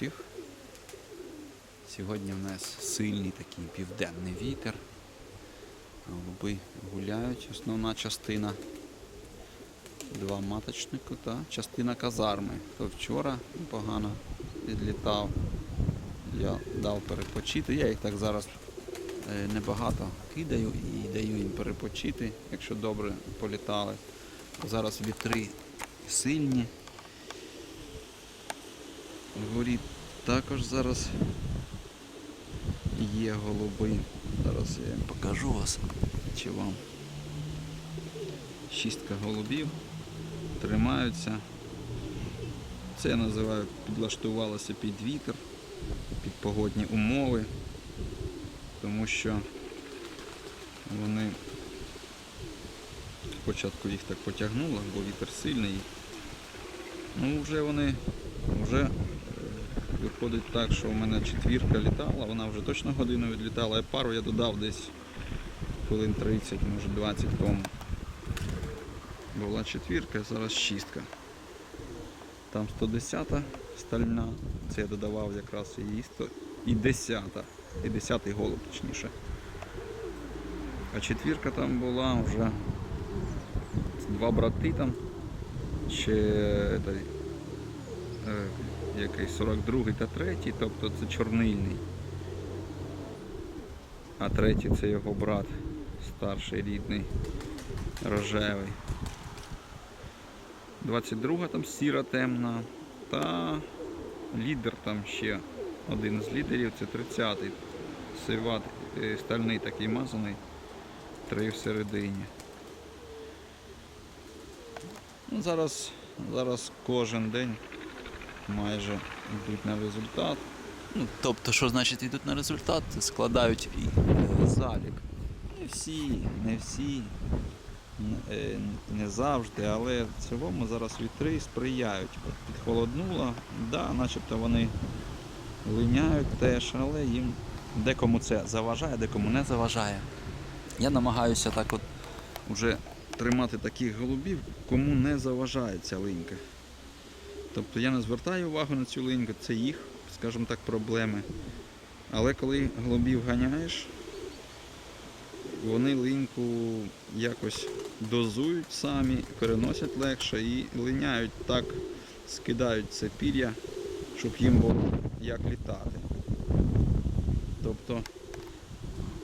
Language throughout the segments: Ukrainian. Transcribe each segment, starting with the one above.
всіх. Сьогодні в нас сильний такий південний вітер. Голуби гуляють, основна частина. Два маточника та частина казарми. То вчора погано відлітав. Я дав перепочити. Я їх так зараз е, небагато кидаю і даю їм перепочити, якщо добре політали. Зараз вітри сильні. Вгорі також зараз є голуби. Зараз я їм покажу вас чи вам. Шістка голубів тримаються. Це я називаю підлаштувалося під вітер, під погодні умови, тому що вони спочатку їх так потягнуло, бо вітер сильний. Ну вже вони вже виходить так, що у мене четвірка літала, вона вже точно годину відлітала, а пару я додав десь хвилин 30, може 20 тому. Була четвірка, зараз шістка. Там 110-та стальна, це я додавав якраз її 100, і 10, і 10-й голуб точніше. А четвірка там була вже два брати там, ще той, е, який 42 та третій, тобто це чорнильний. А третій це його брат, старший рідний, рожевий. 22 там сіра темна. Та лідер там ще один з лідерів, це 30-й. Сиват, е, стальний такий мазаний, три всередині. Ну, зараз, зараз кожен день майже йдуть на результат. Ну, тобто, що значить йдуть на результат, складають е, залік. Не всі, не всі, е, не завжди, але в цілому зараз вітри сприяють. Підхолоднуло, да, начебто вони линяють теж, але їм декому це заважає, декому не заважає. Я намагаюся так от вже тримати таких голубів, кому не заважає ця линька. Тобто я не звертаю увагу на цю линьку, це їх, скажімо так, проблеми. Але коли голубів ганяєш, вони линьку якось дозують самі, переносять легше і линяють так, скидають це пір'я, щоб їм було як літати. Тобто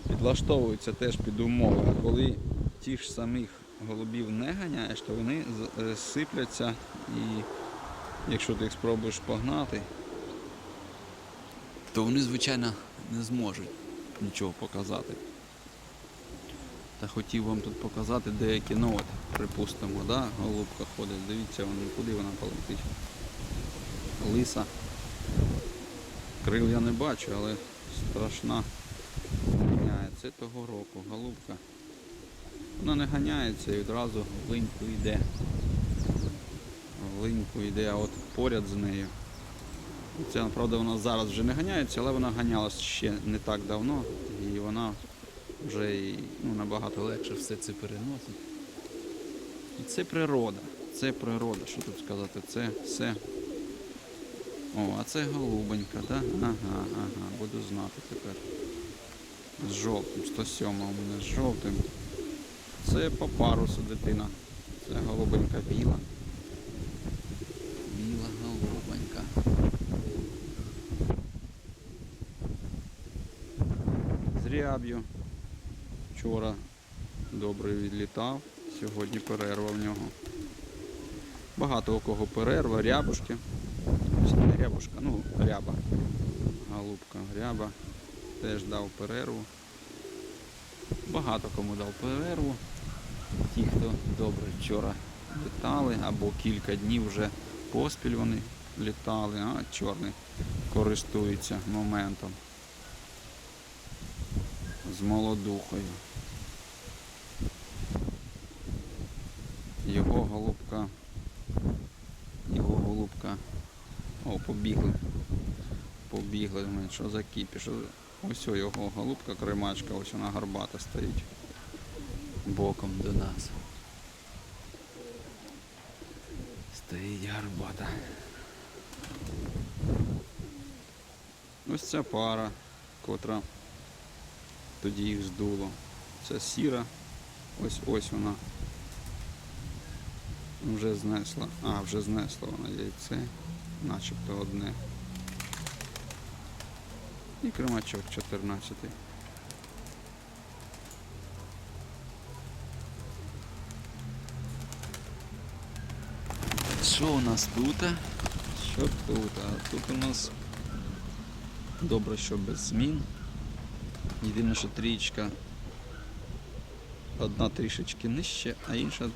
підлаштовуються теж під умови, а коли ті ж самих голубів не ганяєш, то вони е, сипляться і якщо ти їх спробуєш погнати, то вони, звичайно, не зможуть нічого показати. Та хотів вам тут показати деякі, ну от, припустимо, да, голубка ходить, дивіться, вон, куди вона полетить. Лиса. Крил я не бачу, але страшна. Ганяє. Це того року, голубка. Вона не ганяється і одразу в линьку йде. Линьку йде, а от поряд з нею. Це, правда, вона зараз вже не ганяється, але вона ганялась ще не так давно і вона вже ну, набагато легше все це переносить. І це природа. Це природа, що тут сказати, це все. О, а це голубенька, так? Ага, ага, буду знати тепер. З жовтим, 107 у мене з жовтим. Це по дитина. Це голубенька. Біла голубенька. З ряб'ю. Вчора добре відлітав, сьогодні перерва в нього. Багато у кого перерва, рябушки. Не рябушка, ну ряба. Голубка ряба. Теж дав перерву. Багато кому дав перерву. Ті, хто добре вчора літали, або кілька днів вже поспіль вони літали, а чорний користується моментом з молодухою. Його голубка. Його голубка. О, побігли. Побігли. Думаю, Що за кіпіш? Ось його голубка, кремачка, ось вона горбата стоїть. Боком до нас. Стоїть гарбата. Ось ця пара, котра тоді їх здуло. Це сіра. Ось ось вона. Вже знесла. А, вже знесла вона яйце. Начебто одне. І кремачок 14. Що у нас тут? Що тут? А тут у нас добре, що без змін. Єдине, що трієчка одна трішечки нижче, а інша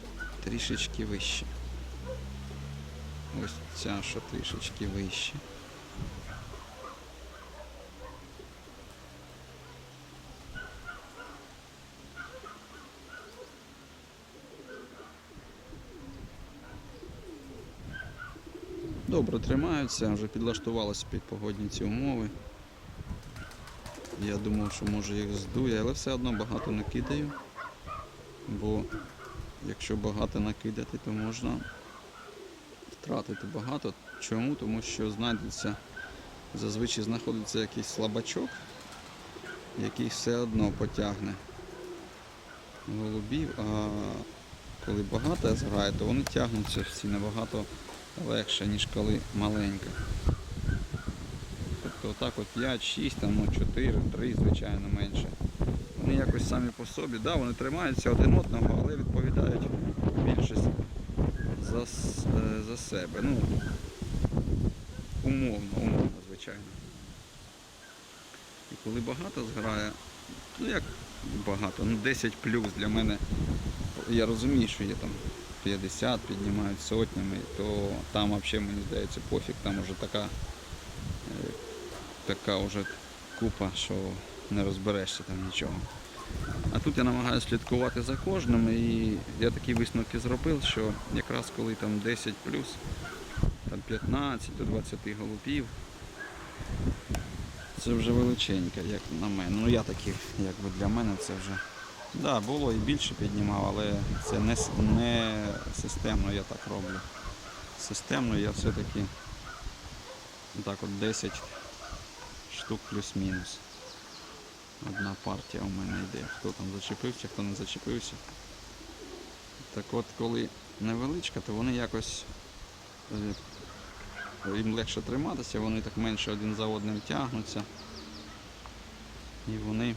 трішечки вище. Ось ця, що трішечки вище. Добре тримаються, вже підлаштувалися під погодні ці умови. Я думав, що може їх здує, але все одно багато не кидаю. Бо якщо багато накидати, то можна втратити багато. Чому? Тому що знайдеться, зазвичай знаходиться якийсь слабачок, який все одно потягне голубів, а коли багато зграє, то вони тягнуться всі набагато легше, ніж коли маленька. Тобто отак от 5, 6, там, ну, 4, 3, звичайно, менше. Вони якось самі по собі, да, вони тримаються один одного, але відповідають більшість за, е, за себе. Ну, умовно, умовно, звичайно. І коли багато зграє, ну як багато, ну 10 плюс для мене, я розумію, що є там 50 піднімають сотнями, то там взагалі мені здається пофіг, там уже така, е, така вже купа, що не розберешся там нічого. А тут я намагаюся слідкувати за кожним і я такі висновки зробив, що якраз коли там 10 плюс, там 15 до 20 голубів, це вже величенька, як на мене. Ну я такий, якби для мене це вже. Так, да, було і більше піднімав, але це не, не системно я так роблю. Системно я все-таки так от 10 штук плюс-мінус. Одна партія у мене йде. Хто там зачепився, хто не зачепився. Так от, коли невеличка, то вони якось е, їм легше триматися, вони так менше один за одним тягнуться. І вони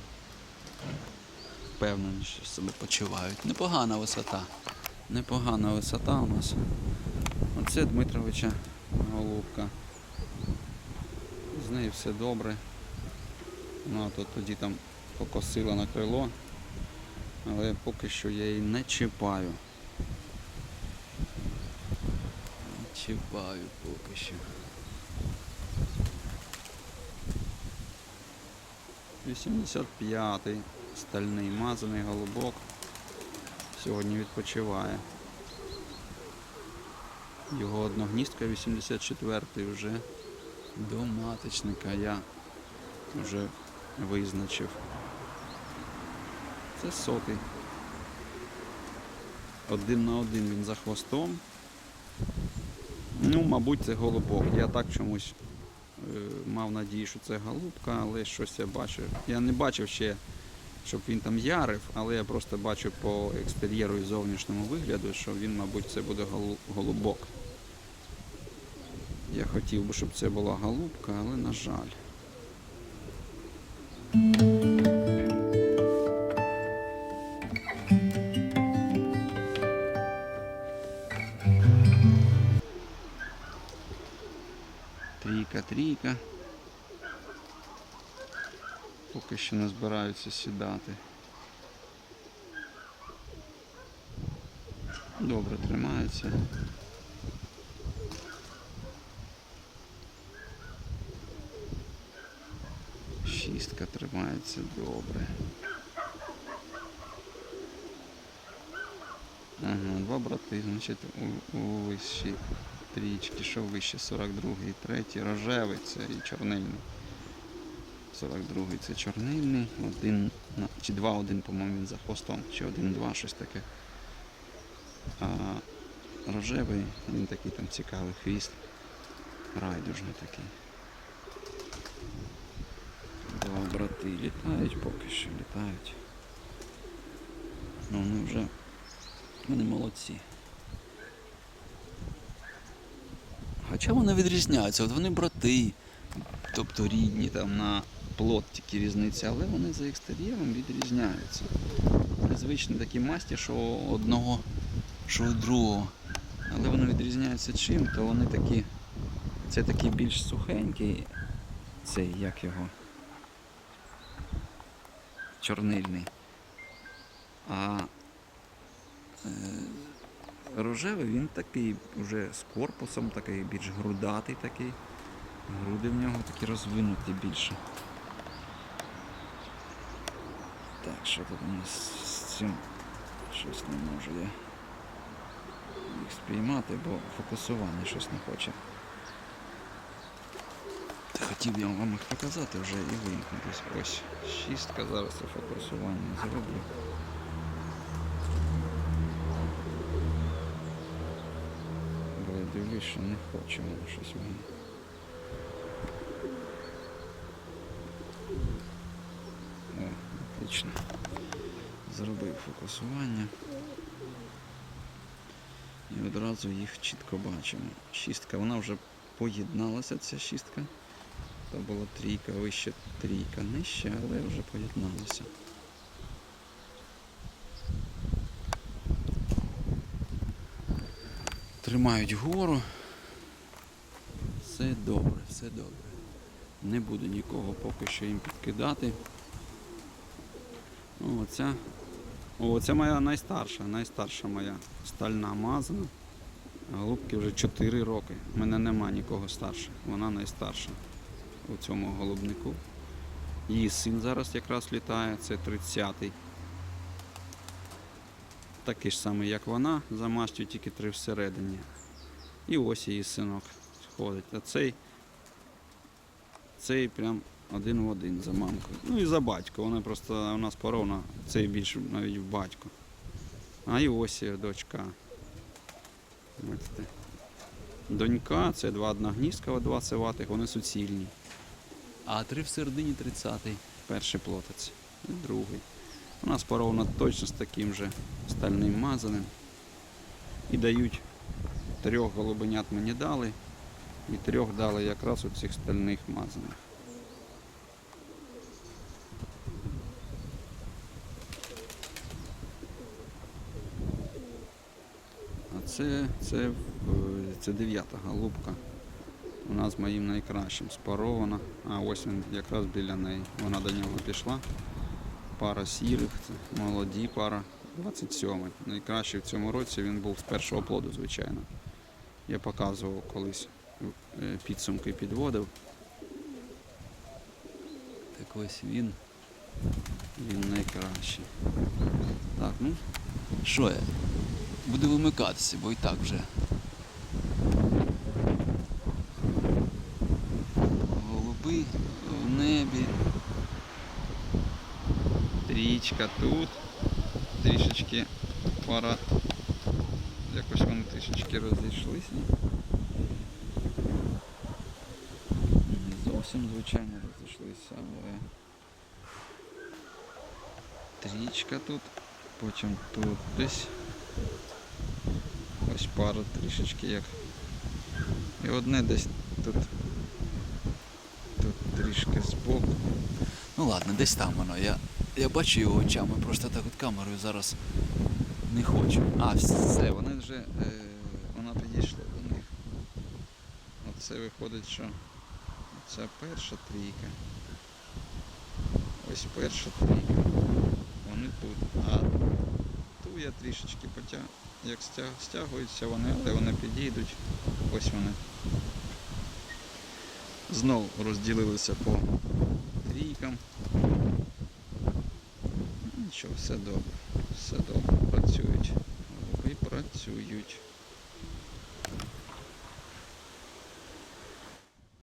впевненіше себе почувають. Непогана висота. Непогана висота у нас. Оце Дмитровича голубка. З нею все добре. Ну, а то тоді там покосила на крило, але поки що я її не чіпаю. Не чіпаю поки що. 85-й стальний мазаний голубок. Сьогодні відпочиває. Його одногністка 84-й вже до маточника я вже визначив. Це сотий. Один на один він за хвостом. Ну, мабуть, це голубок. Я так чомусь е, мав надію, що це голубка, але щось я бачив. Я не бачив ще, щоб він там ярив, але я просто бачу по екстер'єру і зовнішньому вигляду, що він, мабуть, це буде голубок. Я хотів би, щоб це була голубка, але на жаль. Трійка, трійка. Поки що не збираються сідати. Добре тримається. Шістка тримається добре. Ага, два брати, значить, у, у вищій трічки, що вище 42-й третій, рожевий це і чорнильний. 42-й це чорнильний, один, чи два-один, по-моєму, він за хвостом, чи один-два, щось таке. А рожевий, він такий там цікавий хвіст, райдужний такий. Брати літають, поки що літають. Ну вони вже вони молодці. Хоча вони відрізняються, от вони брати, тобто рідні там на плод тільки різниця, але вони за екстер'єром відрізняються. Незвичні такі масті, що одного, що у другого. Але вони відрізняються чим, то вони такі. Це такий більш сухенький, цей, як його. Чорнильний. А е, рожевий він такий вже з корпусом, такий більш грудатий такий. Груди в нього такі розвинуті більше. Так, що тут у нас з цим щось не можу я їх спіймати, бо фокусування щось не хоче. Хотів я вам їх показати вже і вимкнутись. Ось шістка, зараз я фокусування зроблю. Бо я дивлюсь, що не хоче воно щось мені. О, отлично. Зробив фокусування. І одразу їх чітко бачимо. Шістка, вона вже поєдналася, ця шістка. Та була трійка, вище трійка нижче, але вже поєдналася. Тримають гору. Все добре, все добре. Не буду нікого поки що їм підкидати. О, Оця, о, це моя найстарша, найстарша моя стальна мазана. Голубки вже 4 роки. У мене нема нікого старше. Вона найстарша у цьому голубнику. Її син зараз якраз літає, це 30-й. Такий ж самий, як вона, за мастю тільки три всередині. І ось її синок сходить. А цей, цей прям один в один за мамкою. Ну і за батько. Вона просто у нас поровна, цей більше навіть в батько. А і ось дочка. Бачите. Донька, це два одногніздка, два сиватих, вони суцільні. А три в середині 30-й. Перший плотець. І другий. У нас поровна точно з таким же стальним мазаним. І дають трьох голубенят мені дали. І трьох дали якраз у цих стальних мазаних. А це, це, е, це дев'ята голубка. Вона з моїм найкращим спарована. А ось він якраз біля неї. Вона до нього пішла. Пара сірих, це молоді пара. 27-й. Найкращий в цьому році він був з першого плоду, звичайно. Я показував колись е, підсумки підводив. Так ось він. Він найкращий. Так, ну. Що я? Буду вимикатися, бо і так вже. Голуби в небі. Трічка тут. Трішечки пара. Якось вони трішечки розійшлися. Не зовсім звичайно розійшлися, але трічка тут, потім тут десь. Ось пара трішечки як. І одне десь тут. Тут трішки збоку. Ну ладно, десь там воно. Я, я бачу його очами, просто так от камерою зараз не хочу. А, все, вони вже. Е, вона підійшла до них. Оце виходить, що це перша трійка. Ось перша трійка. Вони тут. А ту я трішечки потяг. Як стяг, стягуються вони, але вони підійдуть. Ось вони. Знов розділилися по трійкам. Нічого, все добре. Все добре. Працюють. Голуби працюють.